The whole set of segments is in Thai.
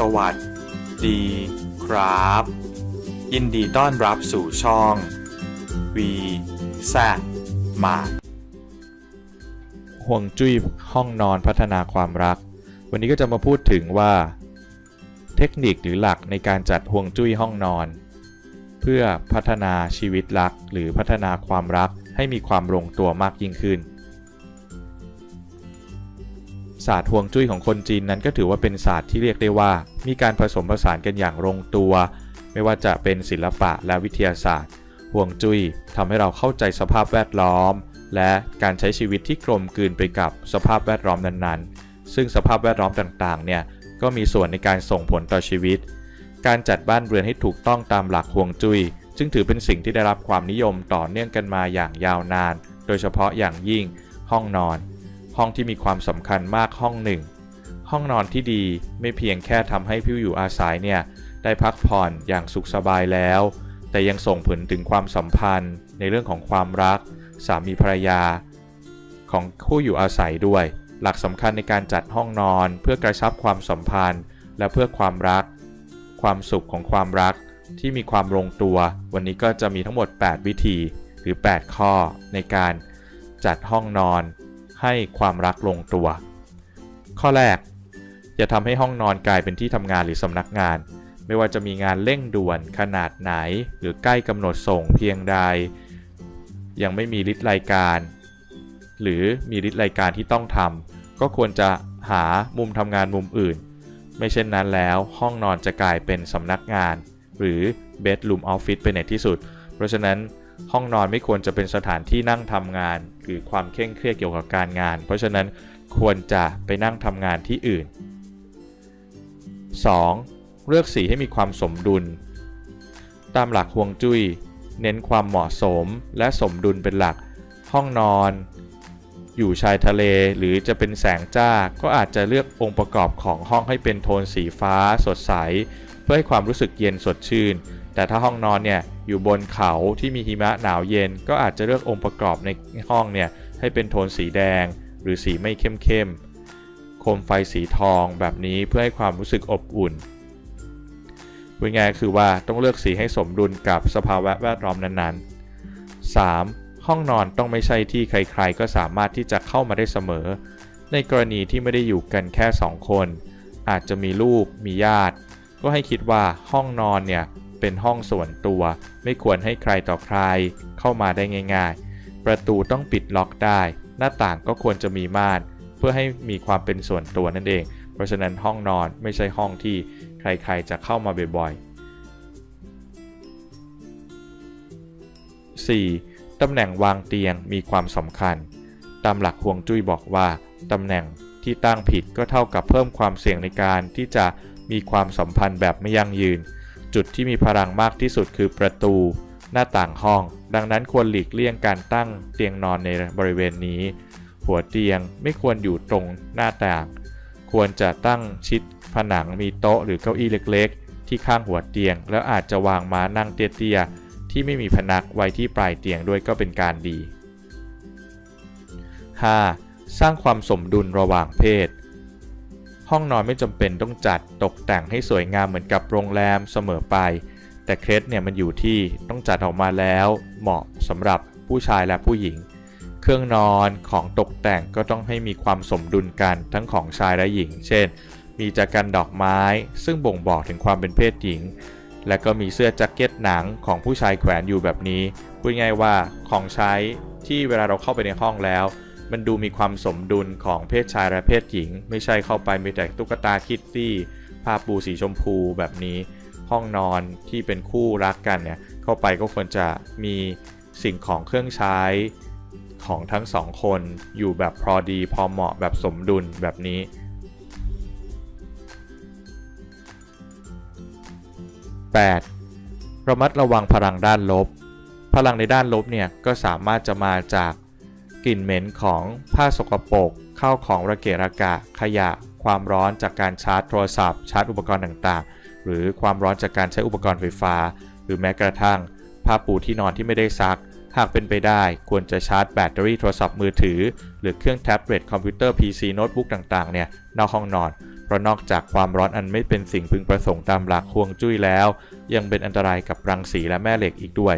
สวัสดีครับ ยินดีต้อนรับสู่ช่อง V แซมาห่วงจุ้ยห้องนอนพัฒนาความรัก วันนี้ก็จะมาพูดถึงว่า เทคนิคหรือหลักในการจัดห่วงจุ้ยห้องนอน เพื่อพัฒนาชีวิตรักหรือพัฒนาความรักให้มีความลงตัวมากยิ่งขึ้น ศาสตร์ห่วงจุ้ยของคนจีนนั้นก็ถือว่าเป็นศาสตร์ที่เรียกได้ว่า มีการผสมผสานกันอย่างลงตัว ไม่ว่าจะเป็นศิลปะและวิทยาศาสตร์ห่วงจุ้ยทำให้เราเข้าใจสภาพแวดล้อม และการใช้ชีวิตที่กลมกลืนไปกับสภาพแวดล้อมนั้นๆ ซึ่งสภาพแวดล้อมต่างๆ เนี่ยก็มีส่วนในการส่งผลต่อชีวิต การจัดบ้านเรือนให้ถูกต้องตามหลักห่วงจุ้ยจึงถือเป็นสิ่งที่ได้รับความนิยมต่อเนื่องกันมาอย่างยาวนาน โดยเฉพาะอย่างยิ่งห้องนอน ห้องที่มีความสำคัญมากห้องหนึ่ง ห้องนอนที่ดีไม่เพียงแค่ทำให้ผู้อยู่อาศัยเนี่ยได้พักผ่อนอย่างสุขสบายแล้ว แต่ยังส่งผลถึงความสัมพันธ์ ในเรื่องของความรัก สามีภรรยา ของผู้อยู่อาศัยด้วย หลักสำคัญในการจัดห้องนอน เพื่อกระชับความสัมพันธ์ และเพื่อความรัก ความสุขของความรักที่มีความลงตัว วันนี้ก็จะมีทั้งหมด 8 วิธีหรือ 8 ข้อในการจัดห้องนอน ให้ความรักลงตัว ข้อแรก อย่าทำให้ห้องนอนกลายเป็นที่ทำงานหรือสำนักงาน ไม่ว่าจะมีงานเร่งด่วนขนาดไหน หรือใกล้กำหนดส่งเพียงใด ยังไม่มีลิสต์รายการ หรือมีลิสต์รายการที่ต้องทำก็ควรจะหามุมทำงานมุมอื่น ไม่เช่นนั้นแล้วห้องนอนจะกลายเป็นสำนักงาน หรือ bedroom office ไปในที่สุด เพราะฉะนั้นห้องนอนไม่ควรจะเป็นสถานที่นั่งทำงาน หรือความเคร่งเครียดเกี่ยวกับการงาน เพราะฉะนั้นควรจะไปนั่งทำงานที่อื่น 2. เลือกสีให้มีความสมดุล ตามหลักฮวงจุ้ยเน้นความเหมาะสมและสมดุลเป็นหลัก ห้องนอน อยู่ชายทะเลหรือจะเป็นแสงจ้า ก็อาจจะเลือกองค์ประกอบของห้องให้เป็นโทนสีฟ้าสดใส เพื่อให้ความรู้สึกเย็นสดชื่น แต่ถ้าห้องนอนเนี่ยอยู่บนเขาที่มีหิมะหนาวเย็น ก็อาจจะเลือกองค์ประกอบในห้องเนี่ยให้เป็นโทนสีแดง หรือสีไม่เข้มเข้มๆโคมไฟสีทองแบบนี้เพื่อให้ความรู้สึกอบอุ่นพูดง่ายคือว่าต้องเลือกสีให้สมดุลกับสภาวะแวดล้อมนั้นๆ 3. ห้องนอนต้องไม่ใช่ที่ใครๆ ก็สามารถที่จะเข้ามาได้เสมอ ในกรณีที่ไม่ได้อยู่กันแค่ 2 คน อาจจะมีลูก มีญาติ ก็ให้คิดว่าห้องนอนเนี่ยเป็นห้องส่วนตัว ไม่ควรให้ใครต่อใครเข้ามาได้ง่าย ๆ ประตูต้องปิดล็อกได้ หน้าต่างก็ควรจะมีม่าน เพื่อให้มีความเป็นส่วนตัวนั่นเอง เพราะฉะนั้นห้องนอนไม่ใช่ห้องที่ใครๆจะเข้ามาบ่อยๆ 4. ตำแหน่งวางเตียงมีความสำคัญ ตามหลักฮวงจุ้ยบอกว่าตำแหน่งที่ตั้งผิดก็เท่ากับเพิ่มความเสี่ยงในการที่จะ มีความสัมพันธ์แบบไม่ยั่งยืน จุดที่มีพลังมากที่สุดคือประตู หน้าต่างห้อง ดังนั้นควรหลีกเลี่ยงการตั้งเตียงนอนในบริเวณนี้ หัวเตียงไม่ควรอยู่ตรงหน้าต่าง ควรจะตั้งชิดผนังมีโต๊ะหรือเก้าอี้เล็กๆ ที่ข้างหัวเตียง แล้วอาจจะวางม้านั่งเตี้ยๆที่ไม่มีพนักไว้ที่ปลายเตียงด้วยก็เป็นการดี 5. สร้างความสมดุลระหว่างเพศ ห้องนอนไม่จำเป็นต้องจัดตกแต่งให้สวยงามเหมือนกับโรงแรมเสมอไป แต่เคล็ดเนี่ยมันอยู่ที่ต้องจัดออกมาแล้ว เหมาะสำหรับผู้ชายและผู้หญิง เครื่องนอนของตกแต่งก็ต้องให้มีความสมดุลกันทั้งของชายและหญิง เช่น มีจักรันดอกไม้ ซึ่งบ่งบอกถึงความเป็นเพศหญิง และก็มีเสื้อแจ็คเก็ตหนังของผู้ชายแขวนอยู่แบบนี้พูดง่ายว่าของใช้ที่เวลาเราเข้าไปในห้องแล้ว มันดูมีความสมดุลของเพศชายและเพศหญิง ไม่ใช่เข้าไปมีแต่ตุ๊กตาคิตตี้ผ้าปูสีชมพูแบบนี้ ห้องนอนที่เป็นคู่รักกันเนี่ยเข้าไปก็ควรจะมีสิ่งของเครื่องใช้ของทั้งสองคนอยู่แบบพอดีพอเหมาะแบบสมดุลแบบนี้ 8. ระมัดระวังพลังด้านลบ พลังในด้านลบเนี่ยก็สามารถจะมาจาก กลิ่นเหม็นของผ้าสกปรกข้าวของระเกะระกะ ขยะ ความร้อนจากการชาร์จโทรศัพท์ ชาร์จอุปกรณ์ต่างๆ หรือความร้อนจากการใช้อุปกรณ์ไฟฟ้า หรือแม้กระทั่งผ้าปูที่นอนที่ไม่ได้ซัก หากเป็นไปได้ควรจะชาร์จแบตเตอรี่โทรศัพท์มือถือ หรือเครื่องแท็บเล็ตคอมพิวเตอร์ PC โน้ตบุ๊กต่างๆเนี่ยนอกห้องนอน เพราะนอกจากความร้อนอันไม่เป็นสิ่งพึงประสงค์ตามหลักฮวงจุ้ยแล้ว ยังเป็นอันตรายกับรังสีและแม่เหล็กอีกด้วย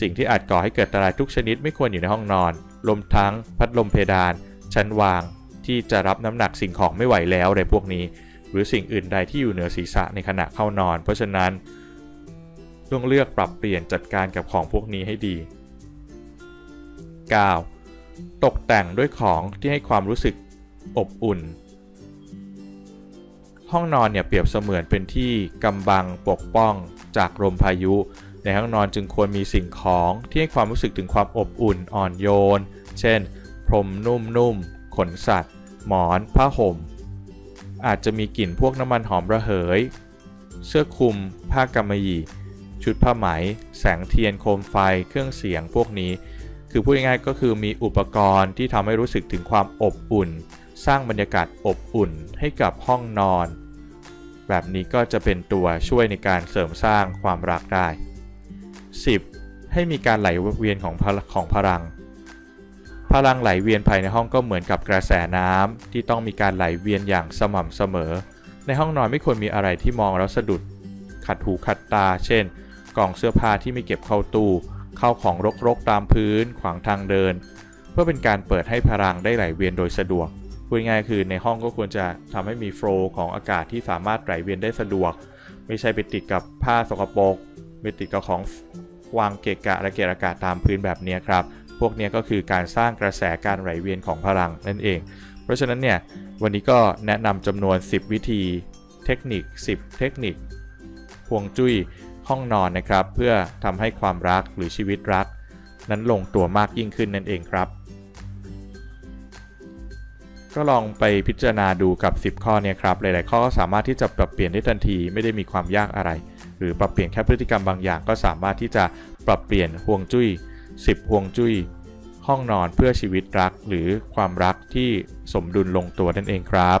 สิ่งที่อาจก่อให้เกิดอันตรายทุกชนิดไม่ควรอยู่ในห้องนอน รวมทั้งพัดลมเพดาน ชั้นวางที่จะรับน้ำหนักสิ่งของไม่ไหวแล้วในพวกนี้ หรือสิ่งอื่นใดที่อยู่เหนือศีรษะในขณะเข้านอน เพราะฉะนั้นต้องเลือกปรับเปลี่ยนจัดการกับของพวกนี้ให้ดี 9. ตกแต่งด้วยของที่ให้ความรู้สึกอบอุ่น ห้องนอนเนี่ยเปรียบเสมือนเป็นที่กำบังปกป้องจากลมพายุ ในห้องนอนจึงควรมีสิ่งของที่ให้ความรู้สึกถึงความอบอุ่นอ่อนโยน เช่น พรมนุ่มๆ ขนสัตว์ หมอน ผ้าห่ม อาจจะมีกลิ่นพวกน้ำมันหอมระเหย เสื้อคลุม ผ้ากำมะหยี่ ชุดผ้าไหม แสงเทียนโคมไฟ เครื่องเสียงพวกนี้ คือพูดง่ายๆก็คือมีอุปกรณ์ที่ทำให้รู้สึกถึงความอบอุ่น สร้างบรรยากาศอบอุ่นให้กับห้องนอน แบบนี้ก็จะเป็นตัวช่วยในการเสริมสร้างความรักได้ 10. ให้มีการไหลเวียนของพของพลัง พลังไหลเวียนภายในห้องก็เหมือนกับกระแสน้ำที่ต้องมีการไหลเวียนอย่างสม่ำเสมอ ในห้องนอนไม่ควรมีอะไรที่มองแล้วสะดุด ขัดหูขัดตา เช่น กล่องเสื้อผ้าที่ไม่เก็บเข้าตู้เข้าของรกๆตามพื้นขวางทางเดิน เพื่อเป็นการเปิดให้พลังได้ไหลเวียนโดยสะดวกพูดง่ายๆคือในห้องก็ควรจะทำให้มีโฟล์ของอากาศที่สามารถไหลเวียนได้สะดวก ไม่ใช่ไปติดกับผ้าสกปรก ไปติดกับของวางเกะกะและเกะอากาศตามพื้นแบบนี้ครับ พวกนี้ก็คือการสร้างกระแสการไหลเวียนของพลังนั่นเอง เพราะฉะนั้นเนี่ยวันนี้ก็แนะนำจำนวน 10 วิธี เทคนิค 10 เทคนิคห่วงจุ้ยห้องนอนนะครับ เพื่อทำให้ความรักหรือชีวิตรัก นั้นลงตัวมากยิ่งขึ้นนั่นเองครับ ก็ลองไปพิจารณาดูกับ 10 ข้อเนี่ยครับ หลาย ๆ ข้อก็สามารถที่จะปรับเปลี่ยนได้ทันทีไม่ได้มีความยากอะไร หรือปรับเปลี่ยนแค่พฤติกรรมบางอย่าง ก็สามารถที่จะปรับเปลี่ยนห่วงจุ้ย 10ห่วงจุ้ย ห้องนอนเพื่อชีวิตรักหรือความรักที่สมดุลลงตัวนั่นเองครับ